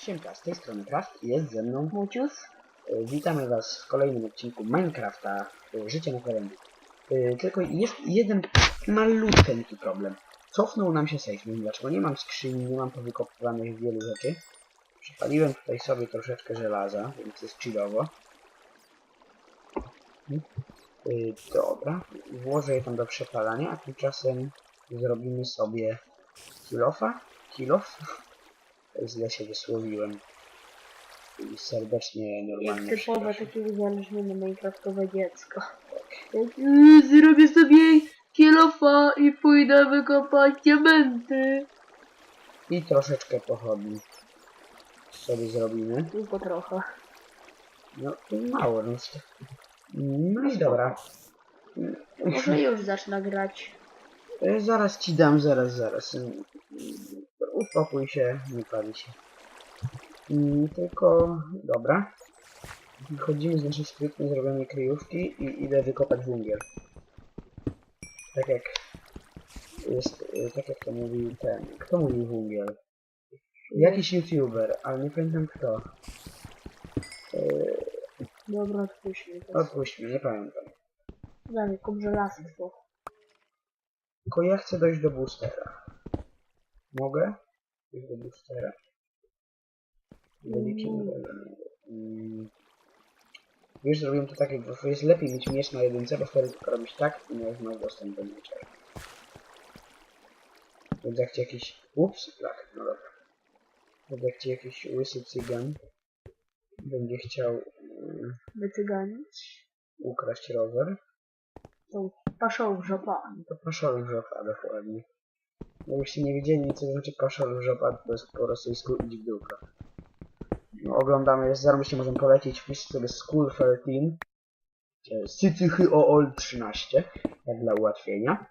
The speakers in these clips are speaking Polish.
Siemka, z tej strony Kraft jest ze mną. Mucius. E, Witamy Was w kolejnym odcinku Minecrafta e, Życie na Kolędzie. E, Tylko jest jeden malutki problem. Cofnął nam się safe, dlaczego. Nie mam skrzyni, nie mam powykopywanych wielu rzeczy. Przypaliłem tutaj sobie troszeczkę żelaza, więc jest chillowo. Dobra, włożę je tam do przepalania, a tymczasem zrobimy sobie kilofa? Kilof? Źle się wysłowiłem. I serdecznie, Jak normalnie typowe przepraszam. takie uzależnione minecraftowe dziecko. Jak, "Yy, Zrobię sobie kielofa i pójdę wykopać diamenty. I troszeczkę pochodni sobie zrobimy. Tylko trochę. No, mało, no. No i dobra. Może już zacznę grać. E, Zaraz ci dam, zaraz, zaraz. Mm, Uspokój się, nie pali się. Mm, Tylko, dobra. Wychodzimy z naszej sprytnie zrobionej kryjówki i idę wykopać węgiel. Tak jak jest, e, tak jak to mówił ten, kto mówił węgiel? Jakiś youtuber, ale nie pamiętam kto. E, Dobra, odpuść mi mnie, nie pamiętam. Dla mnie kup żelastwo. Tylko ja chcę dojść do boostera. Mogę? Dojść do boostera. Wielkim Mm. mm. Wiesz, zrobiłem to tak, bo jest lepiej mieć miecz na jedynce, bo wtedy tylko robisz tak i miałeś mały dostęp do miecza. Więc jak ci jakiś... Ups, tak, no dobra. Więc jak ci jakiś łysy cygan będzie chciał mm, Wycyganić. ukraść rower, Tą paszą żopa. To paszol żopa, dokładnie. Jakbyście nie wiedzieli, co znaczy paszol żopa, to jest po rosyjsku idź w dupę. No, oglądamy, zarobiście możemy polecić, wpiszcie sobie School 13, e, Sycychy OOL 13, jak dla ułatwienia.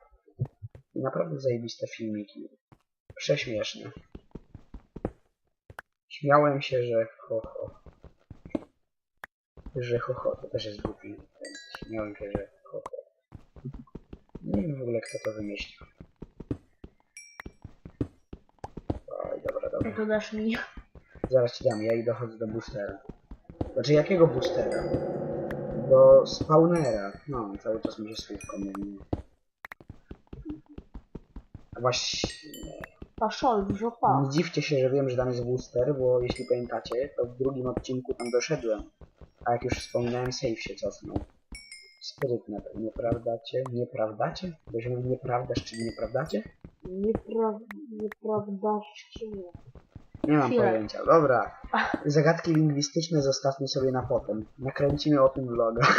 I naprawdę zajebiste filmiki. Prześmieszne. Śmiałem się, że ho ho. Że ho ho, to też jest głupi. Śmiałem się, że ho ho. Nie wiem w ogóle kto to wymyślił. Dobra. No dasz mi. Zaraz ci dam, ja i dochodzę do boostera. Znaczy jakiego boostera? Do spawnera. No, cały czas mi się słówko myli. Właśnie, Paszol żopa. nie dziwcie się, że wiem, że tam jest booster, bo jeśli pamiętacie, to w drugim odcinku tam doszedłem. A jak już wspominałem, save się cofnął. Sprytne, to nieprawdacie? Nieprawdacie? Bo się mówi nieprawdasz, czyli nieprawdacie? Niepra... Nieprawda nie. Nie mam Chwilę. pojęcia. Dobra. Zagadki lingwistyczne zostawmy sobie na potem. Nakręcimy o tym vloga.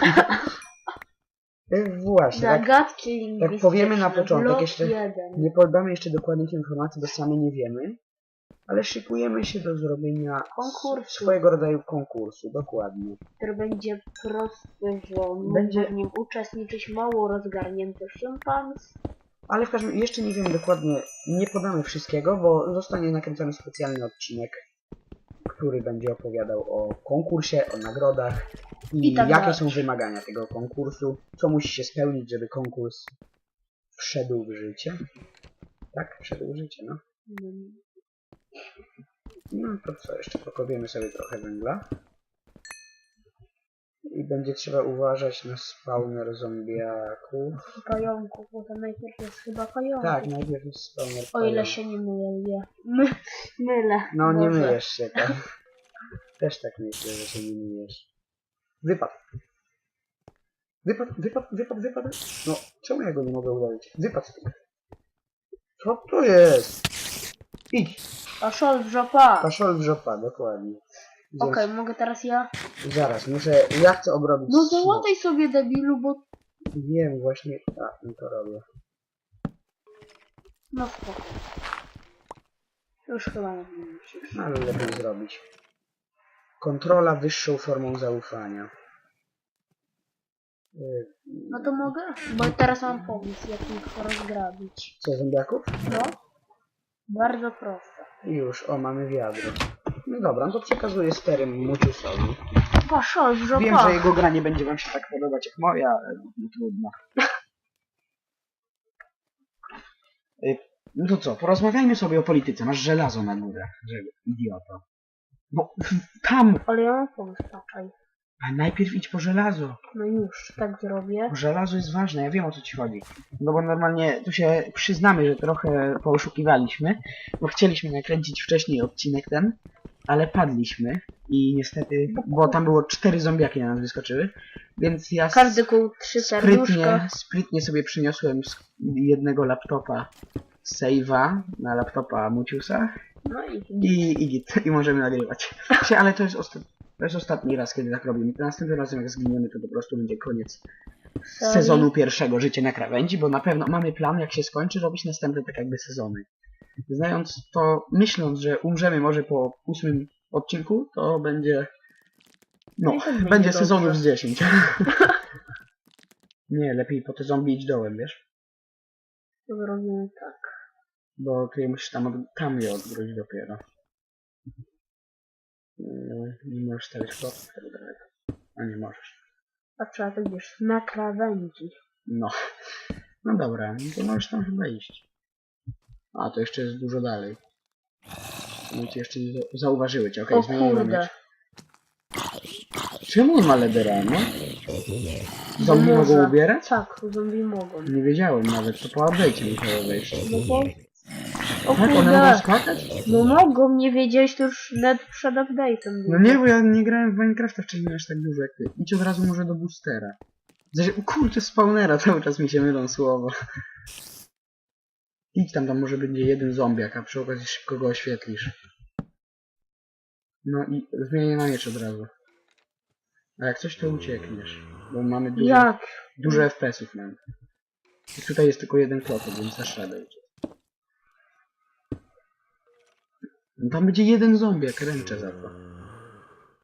Właśnie, tak, Zagadki lingwistyczne. powiemy na początek Blok jeszcze- jeden. nie podamy jeszcze dokładnych informacji, bo sami nie wiemy, ale szykujemy się do zrobienia Konkursu. swojego rodzaju konkursu, dokładnie. który będzie prosty, że Będzie- będzie w nim uczestniczyć mało rozgarnięty szympans. Ale w każdym jeszcze nie wiemy dokładnie, nie podamy wszystkiego, bo zostanie nakręcony specjalny odcinek, który będzie opowiadał o konkursie, o nagrodach i, I tak jakie dalej. są wymagania tego konkursu, co musi się spełnić, żeby konkurs wszedł w życie. Tak, wszedł w życie, no. Mm, No to co, jeszcze pokopiemy sobie trochę węgla. I będzie trzeba uważać na spawner zombiaków. Pająków, bo to najpierw jest chyba pająk. Tak, najpierw jest spawner O ile pająków. się nie mylę. My, mylę. No nie Boże. myjesz się, tak. Też tak myślę, że się nie myjesz. Wypad. Wypad, wypad, wypad, wypad. No, czemu ja go nie mogę uderzyć? Wypad. Co to jest? Idź. A szol w żopa. Paszol w żopa, dokładnie. Okej, mogę teraz ja? Zaraz, muszę, ja chcę obrobić No załataj sobie debilu, bo... Wiem, właśnie, a, no to robię. No spoko. Już chyba nie musisz. No, ale lepiej zrobić. Kontrola wyższą formą zaufania. Y, No to mogę? Bo teraz mam pomysł, jak ich rozgrabić. Co, zombiaków? No. Bardzo proste. Już, o, mamy wiadro. No dobra, no to przekazuję stery Muciusowi. A szol w żopa. Wiem, że jego gra nie będzie wam się tak podobać jak moja, ale no, trudno. Y, No to co, porozmawiajmy sobie o polityce. Masz żelazo na górach, żeby idioto. No, tam! Ale ja mam pomysł, patrzaj. A najpierw idź po żelazo. No już, tak zrobię. Bo Żelazo jest ważne, ja wiem o co ci chodzi. No bo normalnie tu się przyznamy, że trochę poszukiwaliśmy, bo chcieliśmy nakręcić wcześniej odcinek ten, ale padliśmy i niestety, bo tam było cztery zombiaki na nas wyskoczyły, więc ja Każdy kół trzy sprytnie, serduszka. sprytnie sobie przyniosłem z jednego laptopa save'a na laptopa Muciusa No i i, i git, i możemy nagrywać. Ale to jest, osta- to jest ostatni raz, kiedy tak robimy. Następnym razem, jak zginiemy, to po prostu będzie koniec sezonu pierwszego Życie na krawędzi, bo na pewno mamy plan, jak się skończy, robić następne tak jakby sezony. Znając to, myśląc, że umrzemy może po ósmym odcinku, to będzie... No, No i tak będzie będzie dobrze. sezonów z 10. Nie, lepiej po te zombie idź dołem, wiesz? Zrobimy tak. Bo ty musisz tam, od, tam je odwrócić dopiero. Yy, Nie możesz stawiać chłopów tak daleko. A nie możesz. A trzeba tak wiesz, na krawędzi. No. No dobra, no to możesz tam chyba iść. A, to jeszcze jest dużo dalej. No ci jeszcze nie za- zauważyły cię, okej, o zmieniłem kurde. miecz. Czemu on ma ledera, no? Zombie mogą ubierać? Tak, zombie mogą. Nie wiedziałem nawet, to po update'cie musiało wejść. No bo... O Tak, one mogą kurde. skakać? No mogą, nie wiedziałeś to już net przed update'em. No nie, bo ja nie grałem w Minecrafta wcześniej aż tak dużo jak ty. Idź od razu może do boostera. Znaczy, o kurczę, spawnera, cały czas mi się mylą słowa. Idź tam, tam może będzie jeden zombiak, a przy okazji szybko go oświetlisz. No i zmienię na miecz od razu. A jak coś, to uciekniesz. Bo mamy dużo, Jak? dużo FPS-ów mamy. I tutaj jest tylko jeden klotek, więc dasz radę uciec. No tam będzie jeden zombiak, ręczę za to.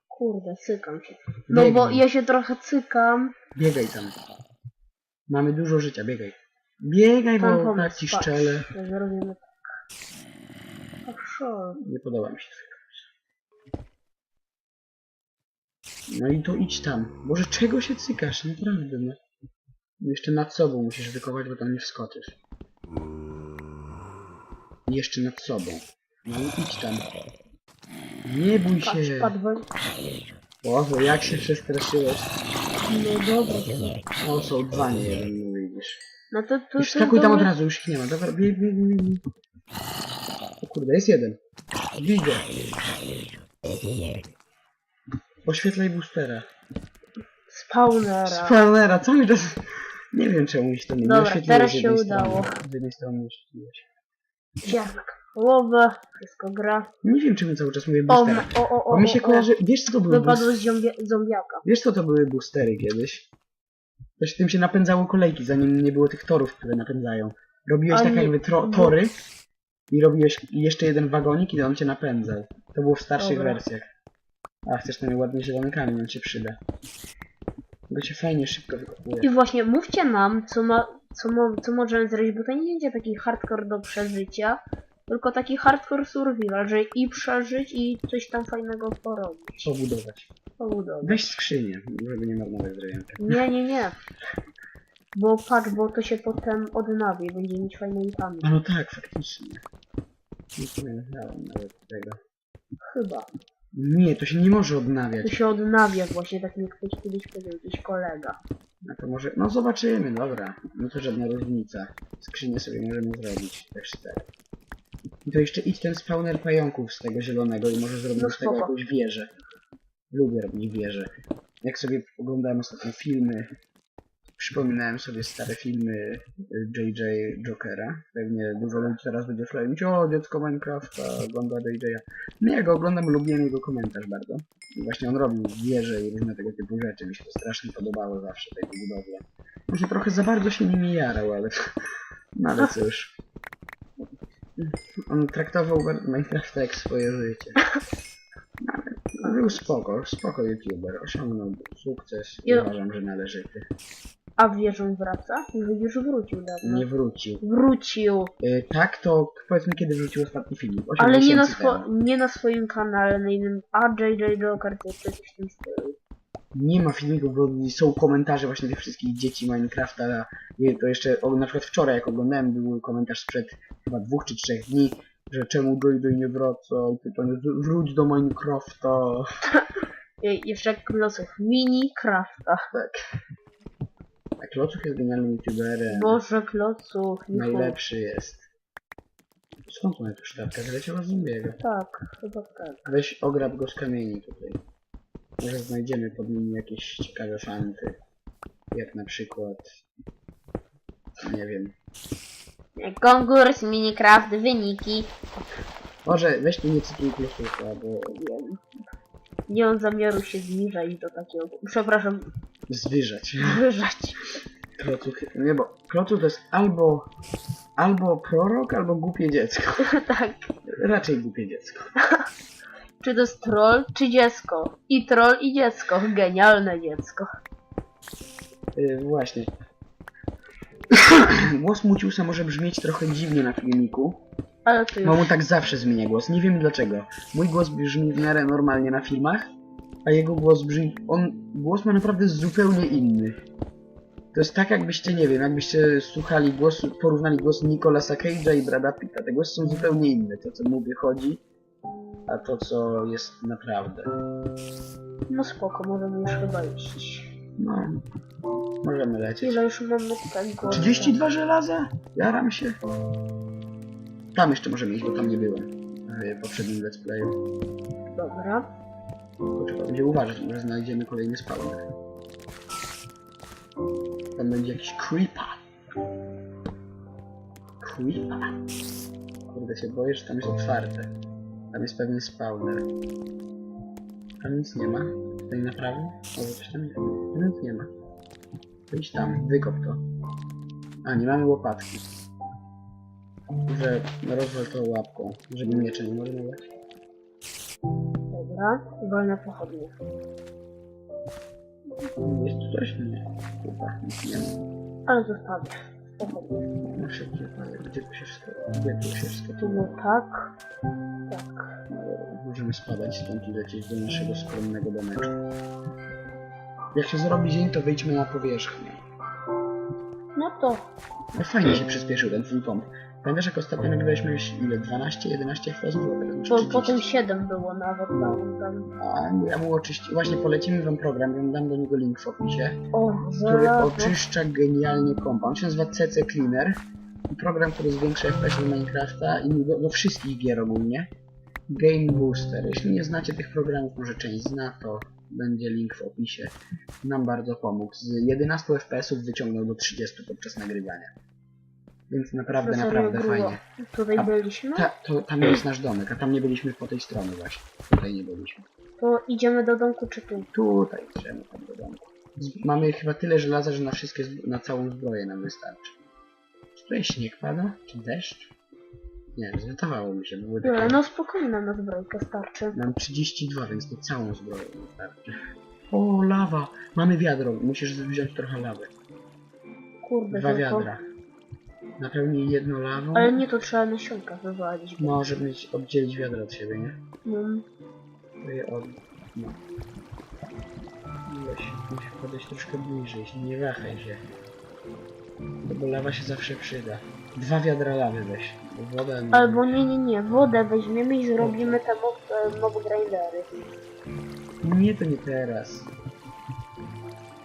Kurde, cykam się. No bo Biegnij. ja się trochę cykam. Biegaj tam. Mamy dużo życia, biegaj. Biegaj, Tam bo pomysł, tak ci patrz. szczelę. Zrobimy tak. Proszę. Nie podoba mi się tego. No i to idź tam. Boże, czego się cykasz? Naprawdę, no. Jeszcze nad sobą musisz wykować, bo tam nie wskoczysz. Jeszcze nad sobą. No i idź tam. Nie bój Patrz, się. padłem. Boże, jak się przestraszyłeś. No dobra. O, są dwa, nie jeden, no to tu... I wskakuj tam od razu, już ich nie ma. Dobra, bieg, bieg, bieg. bieg. O kurde, jest jeden. Widzę. Oświetlaj boostera. Spawnera. Spawnera, co mi to... Nie wiem czemu mi się to nie Dobra, oświetliło teraz z jednej się strony. udało. Z jednej strony nie oświetliłeś. Ziarnek. Połowę. Wszystko gra. Nie wiem czemu cały czas mówię O, boostera. o, o, o, Bo mi się o, o. kojarzy... Wiesz co to były Wypadło boost... z zombiaka. Wiesz co to były boostery kiedyś? Też tym się napędzało kolejki, zanim nie było tych torów, które napędzają. Robiłeś A tak nie- jakby tro, tory i robiłeś jeszcze jeden wagonik i on cię napędzał. To było w starszych Dobra. wersjach. A chcesz ten ładny zielony kamień, on ci przyda. Go się fajnie szybko wykopuje. I właśnie mówcie nam, co, ma, co, mo, co możemy zrobić, bo to nie będzie taki hardcore do przeżycia, tylko taki hardcore survival, że i przeżyć, i coś tam fajnego porobić. Pobudować. Weź skrzynię, żeby nie marnować drewienka. Nie, nie, nie. Bo patrz, bo to się potem odnawi, będzie mieć fajne itemy. A no tak, faktycznie. Nie pamiętałem nawet tego. Chyba. Nie, to się nie może To odnawiać. się odnawia właśnie, tak mi ktoś kiedyś powiedział, jakiś kolega. A to może... No zobaczymy, dobra. No to żadna różnica. Skrzynię sobie możemy zrobić. Te cztery. I to jeszcze idź ten spawner pająków z tego zielonego i może zrobić No z tego jakąś wieżę. Lubię robić wieże. Jak sobie oglądałem ostatnio filmy, przypominałem sobie stare filmy y, JJ Jokera. Pewnie dużo ludzi teraz będzie flawić, o dziecko Minecrafta, ogląda JJ'a. Nie, ja go oglądam, lubiłem jego komentarz bardzo. I właśnie on robił wieże i różne tego typu rzeczy. Mi się to strasznie podobało zawsze, takie budowle. Może trochę za bardzo się nimi jarał, ale... No ale cóż. On traktował Minecrafta jak swoje życie. No, no, był spoko, spoko youtuber, osiągnął sukces i Jo. uważam, że należyty. A wieżą wraca? Już wrócił dawno. Nie wrócił. Wrócił. Y, tak, to powiedz mi kiedy wrócił ostatni film. 8 Ale nie na, miesięcy swo- temu. nie na swoim kanale, na innym. A JJ Joker to coś w tym stylu. Nie ma filmików, bo są komentarze właśnie tych wszystkich dzieci Minecrafta. Nie, To jeszcze o, na przykład wczoraj jak oglądałem był komentarz sprzed chyba dwóch czy trzech dni. Że czemu Joy nie wraca i pytanie, "Wr- wróć do Minecrafta. Jeszcze kloców Minecrafta. A Klocuch jest genialnym youtuberem. Boże kloców. Najlepszy jest. Skąd on tę sztabkę? Wyleciała z zombiego. Tak, chyba tak. Weź ograb go z kamieni tutaj. Może znajdziemy pod nimi jakieś ciekawe fanty. Jak na przykład... Nie wiem. Konkurs Minecraft, wyniki. Może weź tu nie cytuj Klocucha, bo Wiem. Nie mam zamiaru się zniżać do takiego. Przepraszam, zwyżać. wyżać. Klocuch... Nie, bo Klocuch to jest albo... Albo prorok, albo głupie dziecko. tak. Raczej głupie dziecko. Czy to jest troll, czy dziecko? I troll, i dziecko. Genialne dziecko. Yy, właśnie. Głos Muciusa może brzmieć trochę dziwnie na filmiku, Ale to bo mu już... tak zawsze zmienia głos. Nie wiem dlaczego. Mój głos brzmi w miarę normalnie na filmach, a jego głos brzmi... On... Głos ma naprawdę zupełnie inny. To jest tak jakbyście, nie wiem, jakbyście słuchali głosu, porównali głos Nicolasa Cage'a i Brada Pitta. Te głosy są zupełnie inne. To, co mu wychodzi, a to, co jest naprawdę. No spoko, możemy już chyba iść. No... Możemy lecieć. Ile już mamy tego? 32 żelaza? Jaram się. Tam jeszcze możemy iść, bo tam nie byłem. W poprzednim let's playu. Dobra. Tylko trzeba będzie uważać, może znajdziemy kolejny spawner. Tam będzie jakiś creeper. Creeper. Kurde się boję, że tam jest otwarte. Tam jest pewnie spawner. Tam nic nie ma. Tutaj na prawo? O, coś tam jest. Tam nic nie ma. Idź tam, wykop to. A, nie mamy łopatki. Że rozwal to łapką, żeby miecze nie marnować. Dobra. Wolne pochodnie. Jest tu coś? Nie. Chyba nic nie ma. Ale zostawię. Pochodnie. No szybciej, ale gdzie tu się wszystko... Gdzie tu się wszystko... Tu było tak. Tak. Możemy spadać stąd i lecieć do naszego skromnego domeczku. Jak się zrobi dzień, to wyjdźmy na powierzchnię. No to No fajnie się przyspieszył ten full pomp. Pamiętasz jak ostatnio nagrywaliśmy już ile? 12, 11 FPS? po, potem 7 było nawet tam. tam. A ja mu oczyści... Właśnie polecimy wam program, wam dam do niego link w opisie. O, który oczyszcza genialnie kompa. On się nazywa CC Cleaner. Program, który zwiększa FPS do Minecrafta i do, do wszystkich gier ogólnie. Game Booster. Jeśli nie znacie tych programów, może część zna, to będzie link w opisie. Nam bardzo pomógł. Z 11 FPS-ów wyciągnął do 30 podczas nagrywania. Więc naprawdę, naprawdę było. fajnie. Tutaj A- byliśmy. Ta, to, tam jest nasz domek, a tam nie byliśmy po tej stronie właśnie. Tutaj nie byliśmy. To idziemy do domku czy tu? Tutaj idziemy tam do domku. Z- Mamy chyba tyle żelaza, że na wszystkie, na całą zbroję nam wystarczy. Czy tutaj śnieg pada? Czy deszcz? Nie wiem, zdawało mi się, bo były takie... no spokojnie nam na zbrojkę starczy. Mam 32, więc to całą zbroję wystarczy. O, lawa! Mamy wiadro, musisz wziąć trochę lawy. Kurde, Dwa tylko. wiadra. Napełnij jedno lawą. Ale nie, to trzeba nasionka wywalić. Może być oddzielić wiadro od siebie, nie? Mm, To je od... No. Weź, musisz podejść troszkę bliżej, nie wahaj się. No bo lawa się zawsze przyda. Dwa wiadra lawy weź. nie- Albo nie, nie, nie. Wodę weźmiemy i zrobimy te mob, e, mob grindery. Nie, to nie teraz.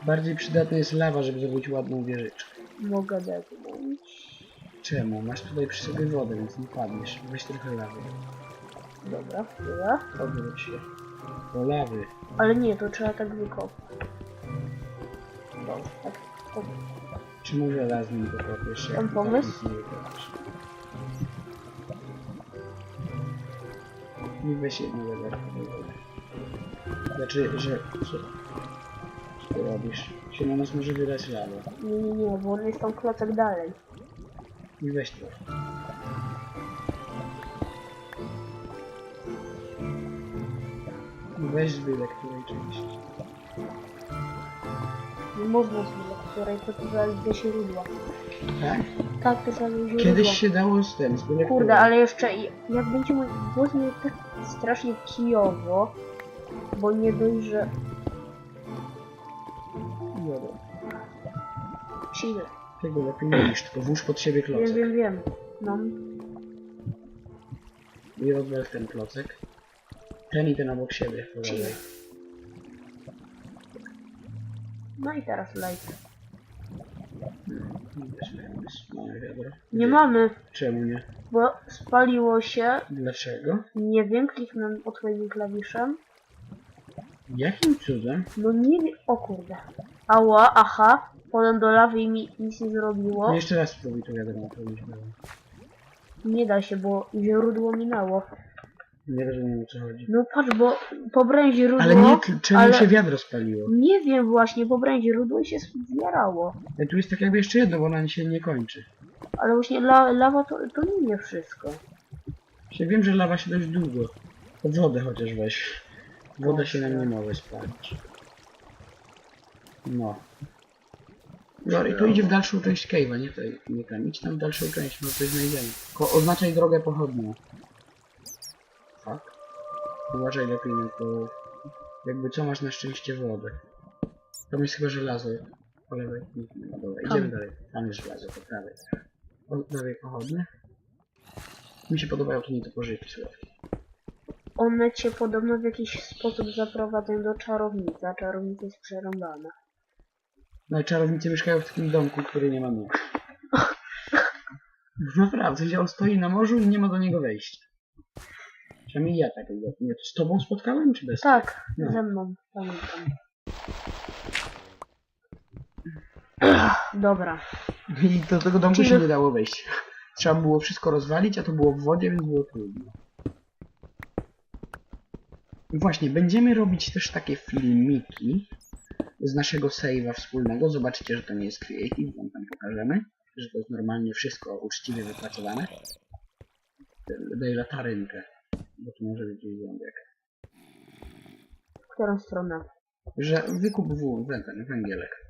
Bardziej przydatna jest lawa, żeby zrobić ładną wieżyczkę. Mogę depnąć. Czemu? Masz tutaj przy sobie wodę, więc nie padniesz. Weź trochę lawy. Dobra, chwila. Odwróć się. Do lawy. Ale nie, to trzeba tak wykopać. Dobra, tak. tak. Czemu żelaznym wykopiesz? jak Mam pomysł? nic nie weź do wody. Znaczy, że... Co, co ty robisz? Się na nas może wydać lawa. Nie, nie, nie, bo on jest tam klocek dalej. I weź to. Weź z byle której części. Nie można zmieniać, której do źródła. Tak? Tak, do źródła. Kiedyś się dało z tym, z byle Kurde, ale jeszcze i- jak będzie mój głos miał tak strasznie kijowo, bo nie dość, że... Dobra. Chill. Tego lepiej nie niż, tylko włóż pod siebie Wiem, klocek. wiem, wiem. No. I odwal ten klocek. Ten i ten obok siebie. No i teraz light. Nie mamy, Czemu nie? bo spaliło się. Dlaczego? Nie wiem, kliknę odpowiednim klawiszem. Jakim cudem? No nie wiem. O kurde. Ała, aha. Podam do lawy i mi nic nie zrobiło. No jeszcze raz spróbuj to naprawić. bo Nie da się, bo źródło minęło. Nie rozumiem o co chodzi. No patrz, bo pobrałem źródło. Ale nie, czemu ale- się wiadro spaliło? Nie wiem właśnie, pobrałem źródło i się zbierało. Ale tu jest tak jakby jeszcze jedno, bo ona się nie kończy. Ale właśnie la, lawa to, to nie wszystko. Ja wiem, że lawa się dość długo. To wodę chociaż weź. Woda się nam nie może spalić. No. No i to idzie w dalszą część cave'a, nie tutaj, nie tam. Idź tam w dalszą część, może coś znajdziemy. Tylko oznaczaj drogę pochodnią. Uważaj lepiej na to. Jakby co masz na szczęście wodę. Tam jest chyba żelazo. Po lewej. No dobra, idziemy dalej. Tam jest żelazo, po prawej. Po lewej pochodnie. Mi się podobają te nietoporzyki, słuchaj. One cię podobno w jakiś sposób zaprowadzą do czarownicy, a czarownica jest przerąbana. No i czarownicy mieszkają w takim domku, który nie ma nóg. Naprawdę, gdzie on stoi na morzu i nie ma do niego wejścia. Przynajmniej ja tak. Nie, to z tobą spotkałem, czy bez? Tak, No. ze mną, pamiętam. Dobra. I do tego domku Czyli- się nie dało wejść. Trzeba było wszystko rozwalić, a to było w wodzie, więc było trudno. Właśnie, będziemy robić też takie filmiki z naszego save'a wspólnego. Zobaczycie, że to nie jest creative, wam tam pokażemy. Że to jest normalnie wszystko uczciwie wypracowane. Daj latarynkę, bo tu może być gdzieś ząbek. W którą stronę? Że wykup w, ten węgielek.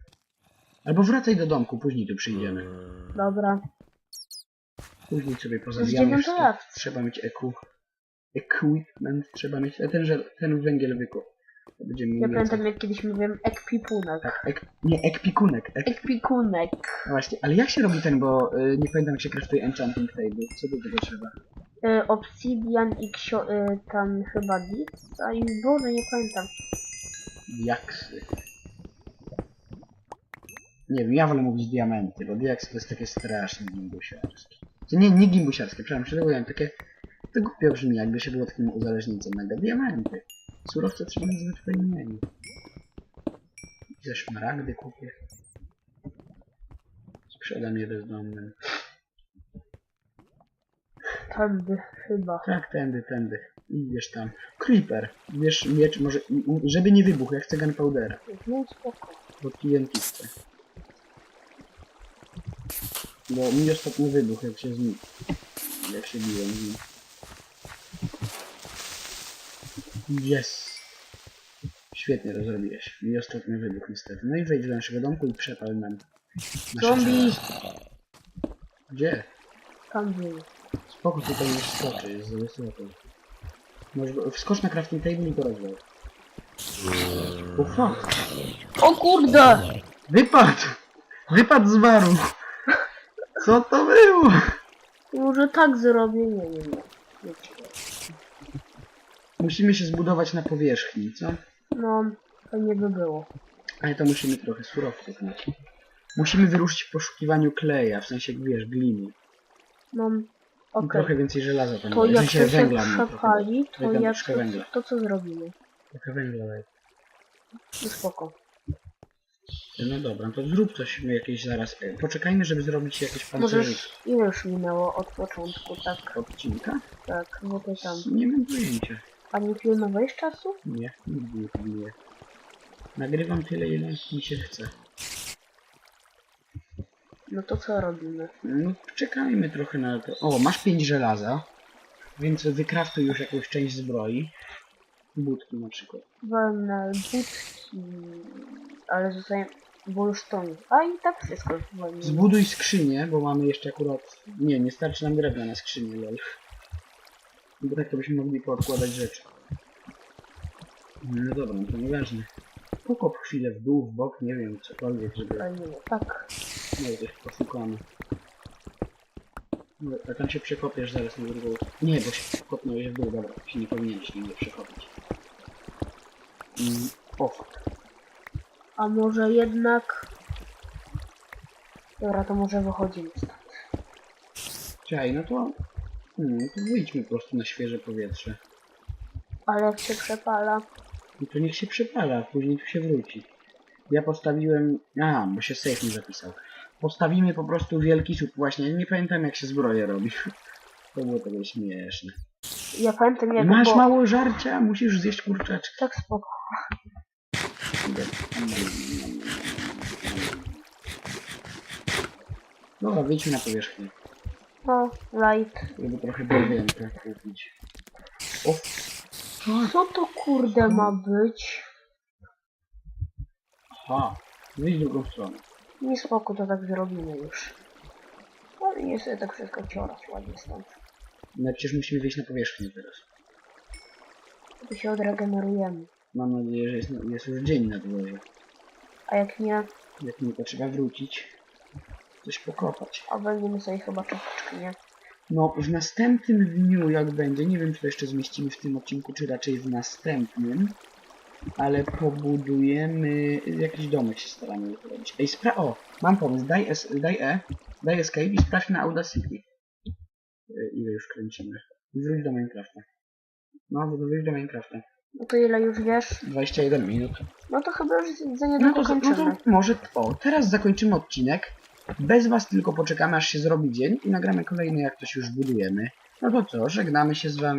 Albo wracaj do domku, później tu przyjdziemy. Dobra. Później sobie pozabijamy. Trzeba mieć eku... Equipment trzeba mieć. A ten, ten węgiel wykup. Będziemy Ja mieli pamiętam jak kiedyś mówiłem ekwipunek. Tak, ek, nie, ekpikunek. Ek, Ekpikunek. no właśnie, ale jak się robi ten, bo y, nie pamiętam jak się kraftuje enchanting table. Co do tego trzeba? Y, obsidian i ksio... Y, tam chyba dit. A i Boże, nie pamiętam. Diaksy. Nie wiem, ja wolę mówić diamenty, bo diaksy to jest takie strasznie gimbusiarskie. To nie, nie gimbusiarskie, przepraszam, przepraszam, takie... To głupio brzmi, jakby się było takim uzależnicą mega. Diamenty. Surowce trzeba nazywać po imieniu. Ze szmaragdy kupię. Sprzedam je bezdomnym. Tędy chyba. Tak, tędy, tędy. I wiesz tam. Creeper. Wiesz, miecz może... Żeby nie wybuchł, ja chcę gunpowdera. No spoko. Bo TNT chcę. Bo mi ostatnio wybuch, jak się z nim... Jak się biłem z nim. Yes. Świetnie to zrobiłeś. Mi ostatnio wybuch niestety. No i wejdź do naszego domku i przepal nam. nasze Zombie! Gdzie? Tam był. Spoko, tutaj nie skoczy, jest za wysoko. Może go... Wskocz na crafting table i go rozwal. O fuck! O kurde! Wypadł! Wypadł z baru! Co to było? Może tak zrobię, nie wiem. Nie. Musimy się zbudować na powierzchni, co? No, to nie by było. Ale to musimy trochę surowców mieć. Musimy wyruszyć w poszukiwaniu kleja, w sensie, wiesz, gliny. No, I okej. trochę więcej żelaza tam To w jak sensie to się węgla mi trochę przepali, daj. to jak troszkę węgla. to co zrobimy? Trochę węgla daj. No spoko. No dobra, no to zrób coś jakieś zaraz. E, Poczekajmy, żeby zrobić jakieś pancerzyki. już ile już minęło od początku, tak, Odcinka? tak, no to tam. Nie mam pojęcia. A nie filmowałeś czasu? Nie, nigdy nie. Nagrywam tyle, ile mi się chce. No to co robimy? No, czekajmy trochę na to. O, masz pięć żelaza, więc wykraftuj już jakąś część zbroi. Budki na przykład. Wolne budki, ale zostaje, bo już to nie. A i tak wszystko wolne. Zbuduj skrzynię, bo mamy jeszcze akurat... Nie, nie starczy nam drewna na skrzynię, lol. Bo tak to byśmy mogli poodkładać rzeczy. No dobra, no to nieważne. Pokop chwilę w dół, w bok, nie wiem, cokolwiek, żeby... Ale nie, tak. No coś poszukamy. No, a tam się przekopiesz zaraz na drugą. Nie, bo się kopnąłeś w dół, dobra. Się nie powinieneś nigdy przekopić. Mm, o fuck. A może jednak... Dobra, to może wychodzimy stąd. Czekaj, no to... Hmm, to wyjdźmy po prostu na świeże powietrze. Ale jak się przepala... I to niech się przepala, a później tu się wróci. Ja postawiłem... A, bo się safe nie zapisał. Postawimy po prostu wielki słup. Właśnie, nie pamiętam jak się zbroję robi. To było tego śmieszne. Ja pamiętam jak... Masz mało żarcia, musisz zjeść kurczaczkę. Tak spoko. Dobra, wyjdźmy na powierzchnię, No, light. żeby trochę drewnianka kupić. O, Co to kurde ma być? aha, wyjdź drugą stronę. Nie spoko, to tak zrobimy już. Ale nie sobie tak wszystko ciorać ładnie stąd. No przecież musimy wyjść na powierzchnię teraz. To się odregenerujemy. Mam nadzieję, że jest, jest już dzień na dworze. A jak nie, Jak nie, to trzeba wrócić. Coś pokopać. a weźmiemy sobie chyba czapeczkę, nie? No, w następnym dniu, jak będzie, nie wiem, czy to jeszcze zmieścimy w tym odcinku, czy raczej w następnym, ale pobudujemy jakiś domek się staramy zrobić. Ej, spra... O, mam pomysł, daj, es... daj E, daj Escape i sprawdź na Audacity. Y, Ile już kręcimy. Wróć do Minecrafta. No, wróć do Minecrafta. No to ile już wiesz? 21 minut. No to chyba już za No niedługo to, no to może, o, teraz zakończymy odcinek. Bez was tylko poczekamy, aż się zrobi dzień i nagramy kolejny, jak coś już budujemy. No to co, żegnamy się z wami.